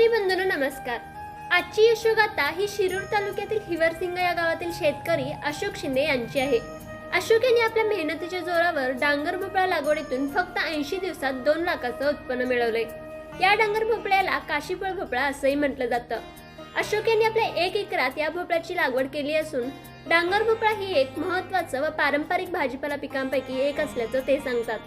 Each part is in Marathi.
शेतकरी बंधूंनो नमस्कार. आजची यशोगाथा ही शिरूर तालुक्यातील हिवरसिंग या गावातील शेतकरी अशोक शिंदे यांची आहे. अशोक यांनी आपल्या मेहनतीच्या जोरावर डांगर भोपळा लागवडीतून फक्त ऐंशी दिवसात दोन लाखाचं उत्पन्न मिळवले या डांगर भोपळ्याला काशीफळ भोपळा असंही म्हटलं जातं. अशोक यांनी आपल्या एक एकरात या भोपळ्याची लागवड केली असून डांगर भोपळा ही एक महत्वाचं व पारंपरिक भाजीपाला पिकांपैकी एक असल्याचं ते सांगतात.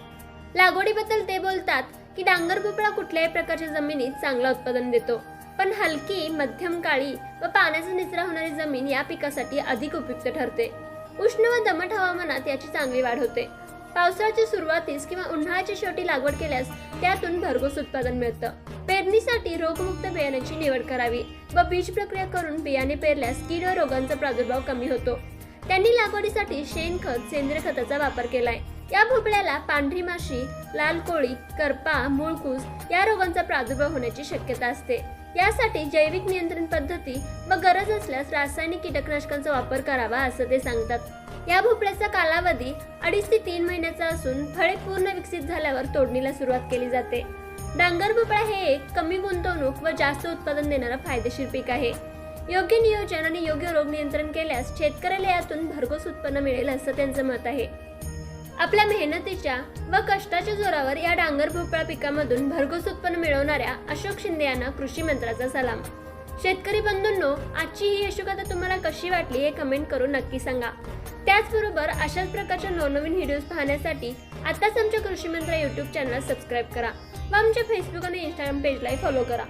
लागवडीबद्दल ते बोलतात की डांगर भोपळा कुठल्याही प्रकारच्या जमिनीत चांगला उत्पादन देतो. पण हलकी मध्यम काळी व पाण्याचा निचरा होणारी जमीन या पिकासाठी अधिक उपयुक्त ठरते. उष्ण व दमट हवामानात याची चांगली वाढ होते. पावसाळ्याच्या सुरुवातीस किंवा उन्हाळ्याच्या शेवटी लागवड केल्यास त्यातून भरघोस उत्पादन मिळतं. पेरणीसाठी रोगमुक्त बियाण्याची निवड करावी व बीज प्रक्रिया करून बियाणे पेरल्यास कीड व रोगांचा प्रादुर्भाव कमी होतो. त्यांनी लागवडीसाठी शेणखत सेंद्रिय खताचा वापर केलाय. या भोपळ्याला पांढरी माशी लाल कोळी करपा मुळकूस या रोगांचा प्रादुर्भाव होण्याची शक्यता असते. यासाठी जैविक नियंत्रण पद्धती व गरज असल्यास रासायनिक कीटकनाशकांचा वापर करावा असं ते सांगतात. या भोपळ्याचा कालावधी अडीच ते तीन महिन्याचा असून फळे पूर्ण विकसित झाल्यावर तोडणीला सुरुवात केली जाते. डांगर भोपळा हे एक कमी गुंतवणूक व जास्त उत्पादन देणारा फायदेशीर पीक आहे. योग्य नियोजन आणि योग्य रोग नियंत्रण केल्यास शेतकऱ्याला यातून भरघोस उत्पन्न मिळेल असं त्यांचं मत आहे. आपल्या मेहनतीच्या व कष्टाच्या जोरावर या डांगर भोपळा पिकामधून भरघोस उत्पन्न मिळवणाऱ्या अशोक शिंदे यांना कृषी मंत्राचा सलाम. शेतकरी बंधूंनो आजची ही यशोगाथा तुम्हाला कशी वाटली हे कमेंट करून नक्की सांगा. त्याचबरोबर अशाच प्रकारच्या नवनवीन व्हिडिओज पाहण्यासाठी आताच आमच्या कृषी मंत्रा यूट्यूब चॅनल सबस्क्राईब करा व आमच्या फेसबुक आणि इंस्टाग्राम पेजलाही फॉलो करा.